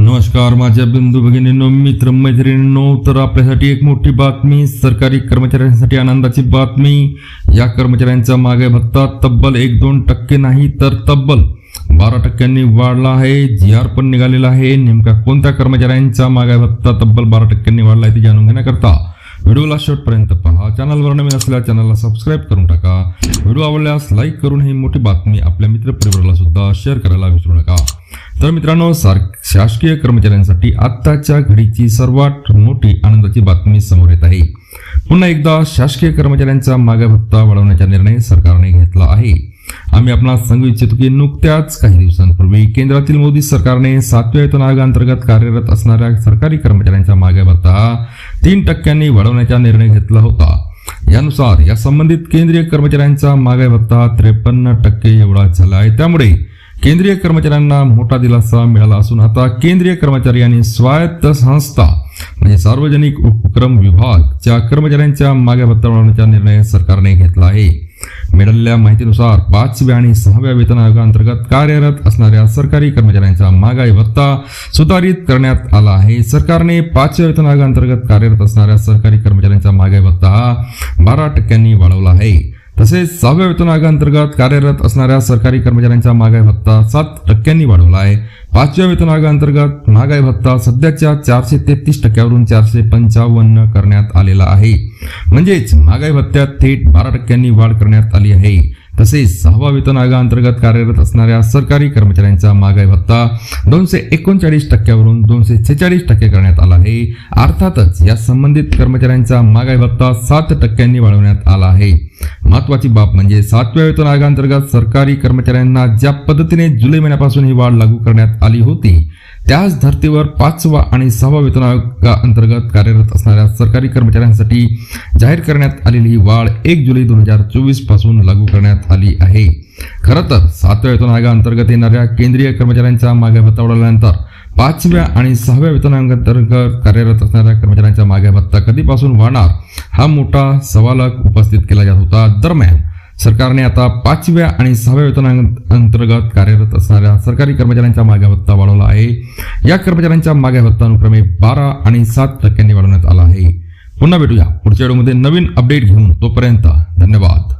नमस्कार माझ्या बंधू भगिनींनो मित्र मैत्रिणींनो तर आपल्यासाठी एक मोठी बातमी सरकारी कर्मचाऱ्यांसाठी आनंदाची बातमी. या कर्मचाऱ्यांचा मागे भत्ता तब्बल एक दोन टक्के नाही तर तब्बल बारा टक्क्यांनी वाढला आहे. जी आर पण निघालेला आहे. नेमका कोणत्या कर्मचाऱ्यांचा मागे भत्ता तब्बल बारा टक्क्यांनी वाढला आहे ते जाणून घेण्याकरता व्हिडिओला शेवटपर्यंत पहा. चॅनलवर नवीन असलेल्या चॅनलला सबस्क्राईब करून टाका. व्हिडिओ आवडल्यास लाईक करून ही मोठी बातमी आपल्या मित्र परिवाराला सुद्धा शेअर करायला विसरू नका. तर मित्रांनो सार शासकीय कर्मचाऱ्यांसाठी आत्ताच्या घडीची सर्वात मोठी आनंदाची बातमी समोर येत आहे. पुन्हा एकदा शासकीय कर्मचाऱ्यांचा मागा भत्ता वाढवण्याचा निर्णय सरकारने घेतला आहे. आम्ही आपणास सांगू इच्छितो की नुकत्याच काही दिवसांपूर्वी केंद्रातील मोदी सरकारने सातव्या वेतन आयोगाअंतर्गत कार्यरत असणाऱ्या सरकारी कर्मचाऱ्यांचा मागा भत्ता तीन टक्क्यांनी वाढवण्याचा निर्णय घेतला होता. यानुसार या संबंधित केंद्रीय कर्मचाऱ्यांचा मागे भत्ता त्रेपन्न टक्के एवढा झाला आहे. त्यामुळे केंद्रीय कर्मचाऱ्यांना मोठा दिलासा मिळाला असून आता केंद्रीय कर्मचारी आणि स्वायत्त संस्था म्हणजे सार्वजनिक उपक्रम विभागच्या कर्मचाऱ्यांच्या मागे भत्ता वाढवण्याचा निर्णय सरकारने घेतला आहे. मिळालेल्या माहितीनुसार पाचव्या आणि सहाव्या वेतन आयोगाअंतर्गत कार्यरत असणाऱ्या सरकारी कर्मचाऱ्यांचा महागाई भत्ता सुधारित करण्यात आला आहे. सरकारने पाचव्या वेतन आयोगाअंतर्गत कार्यरत असणाऱ्या सरकारी कर्मचाऱ्यांचा महागाई भत्ता हा बारा टक्क्यांनी वाढवला आहे. तसेच सहाव्या वेतन आयोगाअंतर्गत कार्यरत असणाऱ्या सरकारी कर्मचाऱ्यांचा महागाई भत्ता सात टक्क्यांनी वाढवला आहे. पाचव्या वेतन आयोगाअंतर्गत महागाई भत्ता सध्याच्या चारशे तेहतीस टक्क्यावरून चारशे पंचावन्न करण्यात आलेला आहे. म्हणजेच महागाई भत्त्यात थेट बारा टक्क्यांनी वाढ करण्यात आली आहे. तसेच सहावा वेतन आयोगाअंतर्गत कार्यरत असणाऱ्या सरकारी कर्मचाऱ्यांचा महागाई भत्ता दोनशे एकोणचाळीस टक्क्यावरून दोनशे छेचाळीस टक्के करण्यात आला आहे. अर्थातच या संबंधित कर्मचाऱ्यांचा महागाई भत्ता सात टक्क्यांनी वाढवण्यात आला आहे. महत्वाची बाब म्हणजे सातव्या वेतन आयोगाअंतर्गत सरकारी कर्मचाऱ्यांना ज्या पद्धतीने जुलै महिन्यापासून ही वाढ लागू करण्यात आली होती त्याच धर्तीवर पाचवा आणि सहावा वेतन आयोगाअंतर्गत कार्यरत असणाऱ्या सरकारी कर्मचाऱ्यांसाठी जाहीर करण्यात आलेली ही वाढ एक जुलै दोन हजार चोवीसपासून लागू करण्यात आली आहे. खरं तर सातव्या वेतन आयोगाअंतर्गत येणाऱ्या केंद्रीय कर्मचाऱ्यांचा मागे भत्ता वाढवल्यानंतर पाचव्या आणि सहाव्या वेतन अंतर्गत कार्यरत असणाऱ्या कर्मचाऱ्यांचा मागे भत्ता कधीपासून वाढणार हा मोठा सवालक उपस्थित केला जात होता. दरम्यान सरकारने आता पाचव्या आणि सहाव्या वेतन अंतर्गत कार्यरत असणाऱ्या सरकारी कर्मचाऱ्यांचा मागे भत्ता वाढवला आहे. या कर्मचाऱ्यांच्या मागे भत्ता अनुक्रमे बारा आणि सात टक्क्यांनी वाढवण्यात आला आहे. पुन्हा भेटूया पुढच्या व्हिडिओमध्ये नवीन अपडेट घेऊन तोपर्यंत धन्यवाद.